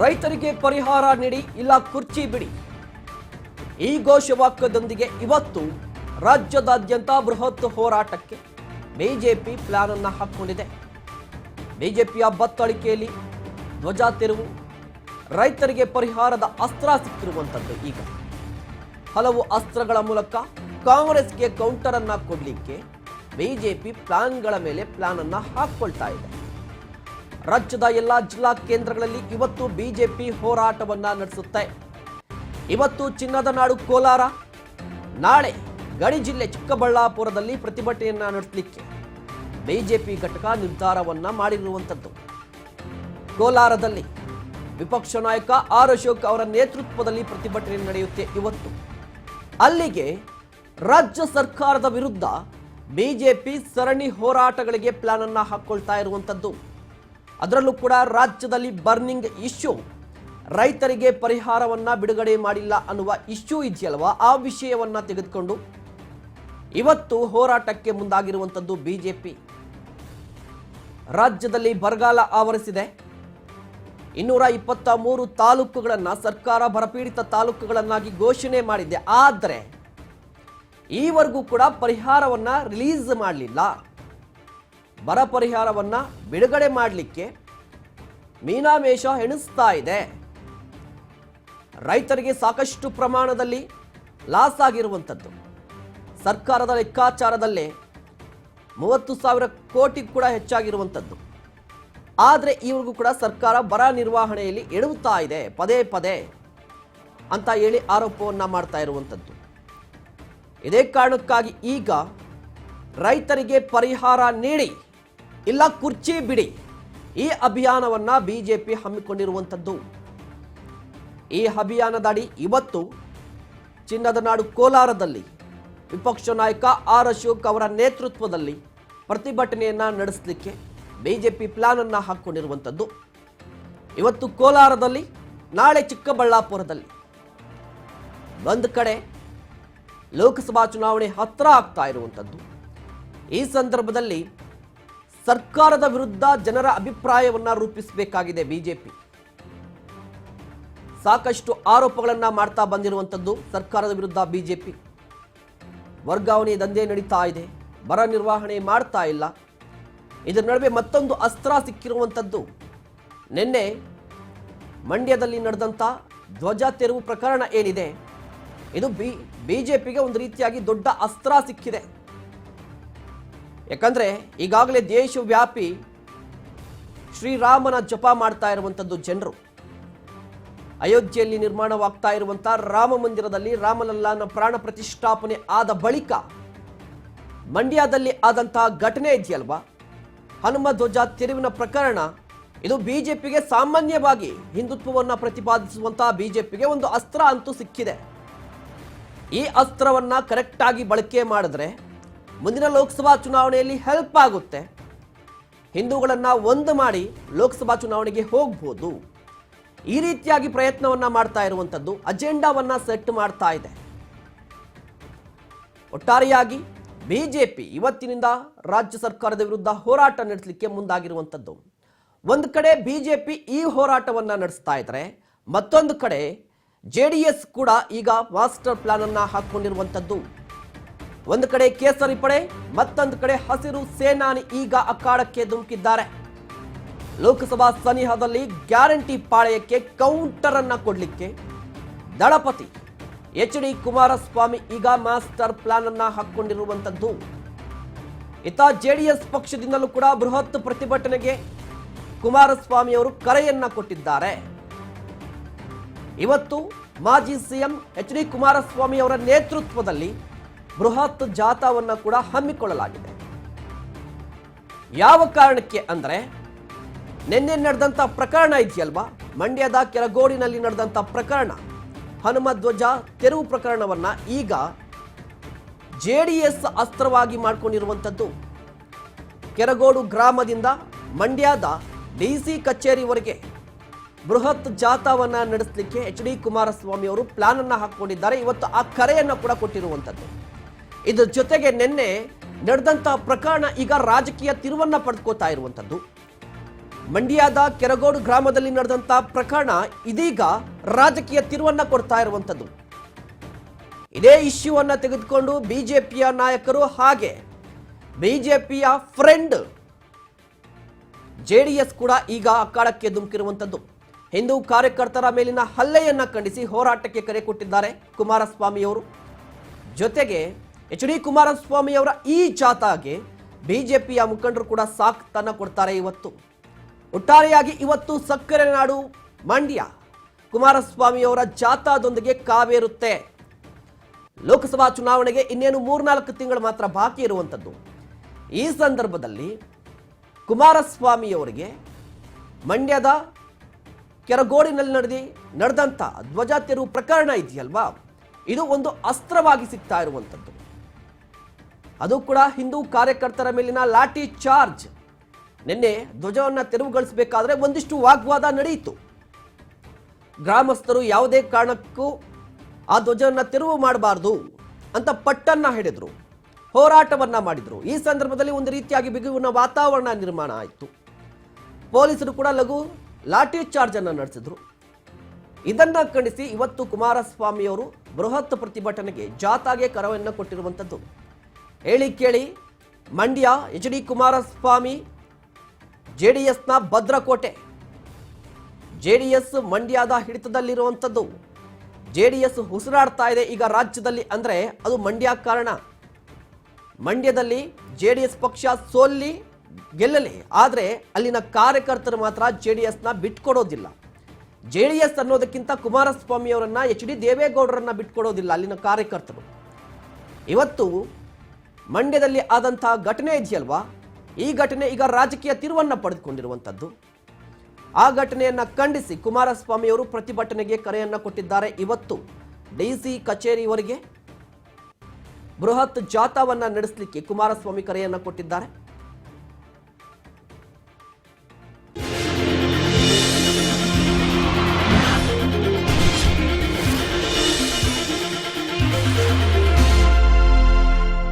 ರೈತರಿಗೆ ಪರಿಹಾರ ನೀಡಿ ಇಲ್ಲ ಕುರ್ಚಿ ಬಿಡಿ. ಈ ಘೋಷವಾಕ್ಯದೊಂದಿಗೆ ಇವತ್ತು ರಾಜ್ಯದಾದ್ಯಂತ ಬೃಹತ್ ಹೋರಾಟಕ್ಕೆ ಬಿಜೆಪಿ ಪ್ಲಾನ್ ಅನ್ನು ಹಾಕೊಂಡಿದೆ. ಬಿಜೆಪಿಯ ಬತ್ತಳಿಕೆಯಲ್ಲಿ ಧ್ವಜ ತೆರವು, ರೈತರಿಗೆ ಪರಿಹಾರದ ಅಸ್ತ್ರ ಸಿಕ್ಕಿರುವಂಥದ್ದು ಈಗ. ಹಲವು ಅಸ್ತ್ರಗಳ ಮೂಲಕ ಕಾಂಗ್ರೆಸ್ಗೆ ಕೌಂಟರ್ ಅನ್ನ ಕೊಡಲಿಕ್ಕೆ ಬಿಜೆಪಿ ಪ್ಲಾನ್ಗಳ ಮೇಲೆ ಪ್ಲಾನ್ ಅನ್ನ ಹಾಕೊಳ್ತಾ ಇದೆ. ರಾಜ್ಯದ ಎಲ್ಲ ಜಿಲ್ಲಾ ಕೇಂದ್ರಗಳಲ್ಲಿ ಇವತ್ತು ಬಿಜೆಪಿ ಹೋರಾಟವನ್ನ ನಡೆಸುತ್ತೆ. ಇವತ್ತು ಚಿನ್ನದ ನಾಡು ಕೋಲಾರ, ನಾಳೆ ಗಡಿ ಜಿಲ್ಲೆ ಚಿಕ್ಕಬಳ್ಳಾಪುರದಲ್ಲಿ ಪ್ರತಿಭಟನೆಯನ್ನ ನಡೆಸಲಿಕ್ಕೆ ಬಿಜೆಪಿ ಘಟಕ ನಿರ್ಧಾರವನ್ನ ಮಾಡಿರುವಂಥದ್ದು ಕೋಲಾರದಲ್ಲಿ ವಿಪಕ್ಷ ನಾಯಕ ಆರ್ ಅಶೋಕ್ ಅವರ ನೇತೃತ್ವದಲ್ಲಿ ಪ್ರತಿಭಟನೆ ನಡೆಯುತ್ತೆ ಇವತ್ತು. ಅಲ್ಲಿಗೆ ರಾಜ್ಯ ಸರ್ಕಾರದ ವಿರುದ್ಧ ಬಿಜೆಪಿ ಸರಣಿ ಹೋರಾಟಗಳಿಗೆ ಪ್ಲಾನ್ ಅನ್ನ ಹಾಕೊಳ್ತಾ ಇರುವಂಥದ್ದು ಅದರಲ್ಲೂ ಕೂಡ ರಾಜ್ಯದಲ್ಲಿ ಬರ್ನಿಂಗ್ ಇಶ್ಯೂ. ರೈತರಿಗೆ ಪರಿಹಾರವನ್ನ ಬಿಡುಗಡೆ ಮಾಡಿಲ್ಲ ಅನ್ನುವ ಇಶ್ಯೂ ಇದೆಯಲ್ವಾ? ಆ ವಿಷಯವನ್ನ ತೆಗೆದುಕೊಂಡು ಇವತ್ತು ಹೋರಾಟಕ್ಕೆ ಮುಂದಾಗಿರುವಂಥದ್ದು ಬಿಜೆಪಿ. ರಾಜ್ಯದಲ್ಲಿ ಬರಗಾಲ ಆವರಿಸಿದೆ. ಇನ್ನೂರ ಇಪ್ಪತ್ತ ಮೂರು ತಾಲೂಕುಗಳನ್ನು ಸರ್ಕಾರ ಬರಪೀಡಿತ ತಾಲೂಕುಗಳನ್ನಾಗಿ ಘೋಷಣೆ ಮಾಡಿದೆ. ಆದರೆ, ಈವರೆಗೂ ಕೂಡ ಪರಿಹಾರವನ್ನ ರಿಲೀಸ್ ಮಾಡಲಿಲ್ಲ. ಬರ ಪರಿಹಾರವನ್ನ ಬಿಡುಗಡೆ ಮಾಡಲಿಕ್ಕೆ ಮೀನಾಮೇಷ ಎಣಿಸ್ತಾ ಇದೆ. ರೈತರಿಗೆ ಸಾಕಷ್ಟು ಪ್ರಮಾಣದಲ್ಲಿ ಲಾಸ್ ಆಗಿರುವಂಥದ್ದು ಸರ್ಕಾರದ ಲೆಕ್ಕಾಚಾರದಲ್ಲೇ ಮೂವತ್ತು ಸಾವಿರ ಕೋಟಿ ಕೂಡ ಹೆಚ್ಚಾಗಿರುವಂಥದ್ದು ಆದರೆ ಇವ್ರಿಗೂ ಕೂಡ ಸರ್ಕಾರ ಬರ ನಿರ್ವಹಣೆಯಲ್ಲಿ ಎಡುತ್ತಾ ಇದೆ, ಪದೇ ಪದೇ ಅಂತ ಹೇಳಿ ಆರೋಪವನ್ನು ಮಾಡ್ತಾ ಇರುವಂಥದ್ದು ಇದೇ ಕಾರಣಕ್ಕಾಗಿ ಈಗ ರೈತರಿಗೆ ಪರಿಹಾರ ನೀಡಿ ಇಲ್ಲ ಕುರ್ಚಿ ಬಿಡಿ. ಈ ಅಭಿಯಾನವನ್ನ ಬಿಜೆಪಿ ಹಮ್ಮಿಕೊಂಡಿರುವಂಥದ್ದು. ಈ ಅಭಿಯಾನದಡಿ ಇವತ್ತು ಚಿನ್ನದ ನಾಡು ಕೋಲಾರದಲ್ಲಿ ವಿಪಕ್ಷ ನಾಯಕ ಆರ್ ಅಶೋಕ್ ಅವರ ನೇತೃತ್ವದಲ್ಲಿ ಪ್ರತಿಭಟನೆಯನ್ನ ನಡೆಸಲಿಕ್ಕೆ ಬಿಜೆಪಿ ಪ್ಲಾನ್ ಅನ್ನ ಹಾಕ್ಕೊಂಡಿರುವಂಥದ್ದು ಇವತ್ತು ಕೋಲಾರದಲ್ಲಿ, ನಾಳೆ ಚಿಕ್ಕಬಳ್ಳಾಪುರದಲ್ಲಿ. ಒಂದು ಕಡೆ ಲೋಕಸಭಾ ಚುನಾವಣೆ ಹತ್ತಿರ ಆಗ್ತಾ ಇರುವಂಥದ್ದು. ಈ ಸಂದರ್ಭದಲ್ಲಿ ಸರ್ಕಾರದ ವಿರುದ್ಧ ಜನರ ಅಭಿಪ್ರಾಯವನ್ನ ರೂಪಿಸಬೇಕಾಗಿದೆ ಬಿಜೆಪಿ. ಸಾಕಷ್ಟು ಆರೋಪಗಳನ್ನು ಮಾಡ್ತಾ ಬಂದಿರುವಂಥದ್ದು ಸರ್ಕಾರದ ವಿರುದ್ಧ ಬಿಜೆಪಿ. ವರ್ಗಾವಣೆ ದಂಧೆ ನಡೀತಾ ಇದೆ, ಬರ ನಿರ್ವಹಣೆ ಮಾಡ್ತಾ ಇಲ್ಲ. ಇದರ ನಡುವೆ ಮತ್ತೊಂದು ಅಸ್ತ್ರ ಸಿಕ್ಕಿರುವಂಥದ್ದು. ನಿನ್ನೆ ಮಂಡ್ಯದಲ್ಲಿ ನಡೆದಂಥ ಧ್ವಜ ತೆರವು ಪ್ರಕರಣ ಏನಿದೆ, ಇದು ಬಿ, ಬಿಜೆಪಿಗೆ ಒಂದು ರೀತಿಯಾಗಿ ದೊಡ್ಡ ಅಸ್ತ್ರ ಸಿಕ್ಕಿದೆ. ಯಾಕಂದ್ರೆ ಈಗಾಗಲೇ ದೇಶವ್ಯಾಪಿ ಶ್ರೀರಾಮನ ಜಪ ಮಾಡ್ತಾ ಇರುವಂಥದ್ದು ಜನರು. ಅಯೋಧ್ಯೆಯಲ್ಲಿ ನಿರ್ಮಾಣವಾಗ್ತಾ ಇರುವಂಥ ರಾಮ ಮಂದಿರದಲ್ಲಿ ರಾಮಲಲ್ಲಾನ ಪ್ರಾಣ ಪ್ರತಿಷ್ಠಾಪನೆ ಆದ ಬಳಿಕ ಮಂಡ್ಯದಲ್ಲಿ ಆದಂತಹ ಘಟನೆ ಇದೆಯಲ್ವಾ? ಹನುಮ ಧ್ವಜ ತಿರುವಿನ ಪ್ರಕರಣ, ಇದು ಬಿಜೆಪಿಗೆ ಸಾಮಾನ್ಯವಾಗಿ ಹಿಂದುತ್ವವನ್ನು ಪ್ರತಿಪಾದಿಸುವಂತಹ ಬಿಜೆಪಿಗೆ ಒಂದು ಅಸ್ತ್ರ ಅಂತೂ ಸಿಕ್ಕಿದೆ. ಈ ಅಸ್ತ್ರವನ್ನ ಕರೆಕ್ಟಾಗಿ ಬಳಕೆ ಮಾಡಿದ್ರೆ ಮುಂದಿನ ಲೋಕಸಭಾ ಚುನಾವಣೆಯಲ್ಲಿ ಹೆಲ್ಪ್ ಆಗುತ್ತೆ. ಹಿಂದೂಗಳನ್ನು ಒಂದು ಮಾಡಿ ಲೋಕಸಭಾ ಚುನಾವಣೆಗೆ ಹೋಗ್ಬೋದು. ಈ ರೀತಿಯಾಗಿ ಪ್ರಯತ್ನವನ್ನ ಮಾಡ್ತಾ ಇರುವಂಥದ್ದು ಅಜೆಂಡಾವನ್ನ ಸೆಟ್ ಮಾಡ್ತಾ ಇದೆ. ಒಟ್ಟಾರೆಯಾಗಿ ಬಿಜೆಪಿ ಇವತ್ತಿನಿಂದ ರಾಜ್ಯ ಸರ್ಕಾರದ ವಿರುದ್ಧ ಹೋರಾಟ ನಡೆಸಲಿಕ್ಕೆ ಮುಂದಾಗಿರುವಂಥದ್ದು ಒಂದು ಕಡೆ ಬಿಜೆಪಿ ಈ ಹೋರಾಟವನ್ನ ನಡೆಸ್ತಾ ಇದ್ರೆ, ಮತ್ತೊಂದು ಕಡೆ ಜೆ ಕೂಡ ಈಗ ಮಾಸ್ಟರ್ ಪ್ಲಾನ್ ಹಾಕ್ಕೊಂಡಿರುವಂಥದ್ದು ಒಂದು ಕಡೆ ಕೇಸರಿ ಪಡೆ, ಮತ್ತೊಂದು ಕಡೆ ಹಸಿರು ಸೇನಾನಿ ಈಗ ಅಖಾಡಕ್ಕೆ ಧುಮುಕಿದ್ದಾರೆ. ಲೋಕಸಭಾ ಸನಿಹದಲ್ಲಿ ಗ್ಯಾರಂಟಿ ಪಾಳೆಯಕ್ಕೆ ಕೌಂಟರ್ ಅನ್ನ ಕೊಡಲಿಕ್ಕೆ ದಳಪತಿ ಎಚ್ ಡಿ ಕುಮಾರಸ್ವಾಮಿ ಈಗ ಮಾಸ್ಟರ್ ಪ್ಲಾನ್ ಅನ್ನ ಹಾಕೊಂಡಿರುವಂತದ್ದು ಇತ ಜೆಡಿಎಸ್ ಪಕ್ಷದಿಂದಲೂ ಕೂಡ ಬೃಹತ್ ಪ್ರತಿಭಟನೆಗೆ ಕುಮಾರಸ್ವಾಮಿ ಅವರು ಕರೆಯನ್ನ ಕೊಟ್ಟಿದ್ದಾರೆ. ಇವತ್ತು ಮಾಜಿ ಸಿಎಂ ಎಚ್ ಡಿ ಕುಮಾರಸ್ವಾಮಿ ಅವರ ನೇತೃತ್ವದಲ್ಲಿ ಬೃಹತ್ ಜಾಥಾವನ್ನು ಕೂಡ ಹಮ್ಮಿಕೊಳ್ಳಲಾಗಿದೆ. ಯಾವ ಕಾರಣಕ್ಕೆ ಅಂದರೆ, ನಿನ್ನೆ ನಡೆದಂಥ ಪ್ರಕರಣ ಇದೆಯಲ್ವಾ? ಮಂಡ್ಯದ ಕೆರಗೋಡಿನಲ್ಲಿ ನಡೆದಂಥ ಪ್ರಕರಣ. ಹನುಮ ಧ್ವಜ ತೆರವು ಪ್ರಕರಣವನ್ನು ಈಗ ಜೆ ಡಿ ಎಸ್ ಅಸ್ತ್ರವಾಗಿ ಮಾಡಿಕೊಂಡಿರುವಂಥದ್ದು ಕೆರಗೋಡು ಗ್ರಾಮದಿಂದ ಮಂಡ್ಯದ ಡಿ ಸಿ ಕಚೇರಿವರೆಗೆ ಬೃಹತ್ ಜಾಥಾವನ್ನು ನಡೆಸಲಿಕ್ಕೆ ಎಚ್ ಡಿ ಕುಮಾರಸ್ವಾಮಿ ಅವರು ಪ್ಲಾನ್ ಹಾಕ್ಕೊಂಡಿದ್ದಾರೆ ಇವತ್ತು ಆ ಕರೆಯನ್ನು ಕೂಡ ಕೊಟ್ಟಿರುವಂಥದ್ದು ಇದ್ರ ಜೊತೆಗೆ ನಿನ್ನೆ ನಡೆದಂತಹ ಪ್ರಕರಣ ಈಗ ರಾಜಕೀಯ ತಿರುವನ್ನ ಪಡೆದುಕೋತಾ ಇರುವಂಥದ್ದು ಮಂಡ್ಯದ ಕೆರಗೋಡು ಗ್ರಾಮದಲ್ಲಿ ನಡೆದಂತ ಪ್ರಕರಣ ಇದೀಗ ರಾಜಕೀಯ ತಿರುವನ್ನ ಕೊಡ್ತಾ ಇರುವಂಥದ್ದು ಇದೇ ಇಶ್ಯೂವನ್ನ ತೆಗೆದುಕೊಂಡು ಬಿಜೆಪಿಯ ನಾಯಕರು ಹಾಗೆ ಬಿಜೆಪಿಯ ಫ್ರೆಂಡ್ ಜೆಡಿಎಸ್ ಕೂಡ ಈಗ ಅಖಾಡಕ್ಕೆ ಧುಮುಕಿರುವಂಥದ್ದು ಹಿಂದೂ ಕಾರ್ಯಕರ್ತರ ಮೇಲಿನ ಹಲ್ಲೆಯನ್ನ ಖಂಡಿಸಿ ಹೋರಾಟಕ್ಕೆ ಕರೆ ಕೊಟ್ಟಿದ್ದಾರೆ ಕುಮಾರಸ್ವಾಮಿಯವರು ಜೊತೆಗೆ ಎಚ್ ಡಿ ಕುಮಾರಸ್ವಾಮಿ ಅವರ ಈ ಜಾಥಾಗೆ ಬಿಜೆಪಿಯ ಮುಖಂಡರು ಕೂಡ ಸಾಕ್ತನ್ನ ಕೊಡ್ತಾರೆ ಇವತ್ತು. ಒಟ್ಟಾರೆಯಾಗಿ ಇವತ್ತು ಸಕ್ಕರೆ ನಾಡು ಮಂಡ್ಯ ಕುಮಾರಸ್ವಾಮಿಯವರ ಜಾಥಾದೊಂದಿಗೆ ಕಾವೇರುತ್ತೆ. ಲೋಕಸಭಾ ಚುನಾವಣೆಗೆ ಇನ್ನೇನು ಮೂರ್ನಾಲ್ಕು ತಿಂಗಳು ಮಾತ್ರ ಬಾಕಿ ಇರುವಂಥದ್ದು ಈ ಸಂದರ್ಭದಲ್ಲಿ ಕುಮಾರಸ್ವಾಮಿಯವರಿಗೆ ಮಂಡ್ಯದ ಕೆರಗೋಡಿನಲ್ಲಿ ನಡೆದಿ ನಡೆದಂಥ ಧ್ವಜ ತೆರವು ಪ್ರಕರಣ ಇದೆಯಲ್ವಾ? ಇದು ಒಂದು ಅಸ್ತ್ರವಾಗಿ ಸಿಗ್ತಾ ಇರುವಂಥದ್ದು ಅದು ಕೂಡ ಹಿಂದೂ ಕಾರ್ಯಕರ್ತರ ಮೇಲಿನ ಲಾಠಿ ಚಾರ್ಜ್. ನಿನ್ನೆ ಧ್ವಜವನ್ನು ತೆರವುಗೊಳಿಸಬೇಕಾದ್ರೆ ಒಂದಿಷ್ಟು ವಾಗ್ವಾದ ನಡೆಯಿತು. ಗ್ರಾಮಸ್ಥರು ಯಾವುದೇ ಕಾರಣಕ್ಕೂ ಆ ಧ್ವಜವನ್ನು ತೆರವು ಮಾಡಬಾರ್ದು ಅಂತ ಪಟ್ಟನ್ನ ಹಿಡಿದ್ರು. ಹೋರಾಟವನ್ನ ಮಾಡಿದ್ರು. ಈ ಸಂದರ್ಭದಲ್ಲಿ ಒಂದು ರೀತಿಯಾಗಿ ಬಿಗುವಿನ ವಾತಾವರಣ ನಿರ್ಮಾಣ ಆಯಿತು. ಪೊಲೀಸರು ಕೂಡ ಲಘು ಲಾಠಿ ಚಾರ್ಜ್ ಅನ್ನು ನಡೆಸಿದ್ರು. ಇದನ್ನು ಖಂಡಿಸಿ ಇವತ್ತು ಕುಮಾರಸ್ವಾಮಿಯವರು ಬೃಹತ್ ಪ್ರತಿಭಟನೆಗೆ ಜಾಥಾಗೆ ಕರವನ್ನು ಕೊಟ್ಟಿರುವಂಥದ್ದು ಹೇಳಿ ಕೇಳಿ, Mandya H D Kumaraswamy J D ಎಸ್ನ ಭದ್ರಕೋಟೆ. ಜೆ ಡಿ ಎಸ್ ಮಂಡ್ಯದ ಹಿಡಿತದಲ್ಲಿರುವಂಥದ್ದು. ಜೆ ಡಿ ಎಸ್ ಉಸಿರಾಡ್ತಾ ಇದೆ ಈಗ ರಾಜ್ಯದಲ್ಲಿ ಅಂದರೆ ಅದು ಮಂಡ್ಯ ಕಾರಣ. ಮಂಡ್ಯದಲ್ಲಿ ಜೆ ಡಿ ಎಸ್ ಪಕ್ಷ ಸೋಲ್ಲಿ ಗೆಲ್ಲಲಿ, ಆದರೆ ಅಲ್ಲಿನ ಕಾರ್ಯಕರ್ತರು ಮಾತ್ರ ಜೆ ಡಿ ಎಸ್ನ ಬಿಟ್ಕೊಡೋದಿಲ್ಲ. ಜೆ ಡಿ ಎಸ್ ಅನ್ನೋದಕ್ಕಿಂತ ಕುಮಾರಸ್ವಾಮಿ ಅವರನ್ನು ಎಚ್ ಡಿ ದೇವೇಗೌಡರನ್ನ ಬಿಟ್ಕೊಡೋದಿಲ್ಲ ಅಲ್ಲಿನ ಕಾರ್ಯಕರ್ತರು. ಇವತ್ತು ಮಂಡ್ಯದಲ್ಲಿ ಆದಂತಹ ಘಟನೆ ಇದೆಯಲ್ವಾ? ಈ ಘಟನೆ ಈಗ ರಾಜಕೀಯ ತಿರುವನ್ನ ಪಡೆದುಕೊಂಡಿರುವಂಥದ್ದು. ಆ ಘಟನೆಯನ್ನ ಖಂಡಿಸಿ ಕುಮಾರಸ್ವಾಮಿ ಅವರು ಪ್ರತಿಭಟನೆಗೆ ಕರೆಯನ್ನ ಕೊಟ್ಟಿದ್ದಾರೆ ಇವತ್ತು ಡಿಸಿ ಕಚೇರಿವರೆಗೆ ಬೃಹತ್ ಜಾಥಾವನ್ನ ನಡೆಸಲಿಕ್ಕೆ ಕುಮಾರಸ್ವಾಮಿ ಕರೆಯನ್ನ ಕೊಟ್ಟಿದ್ದಾರೆ.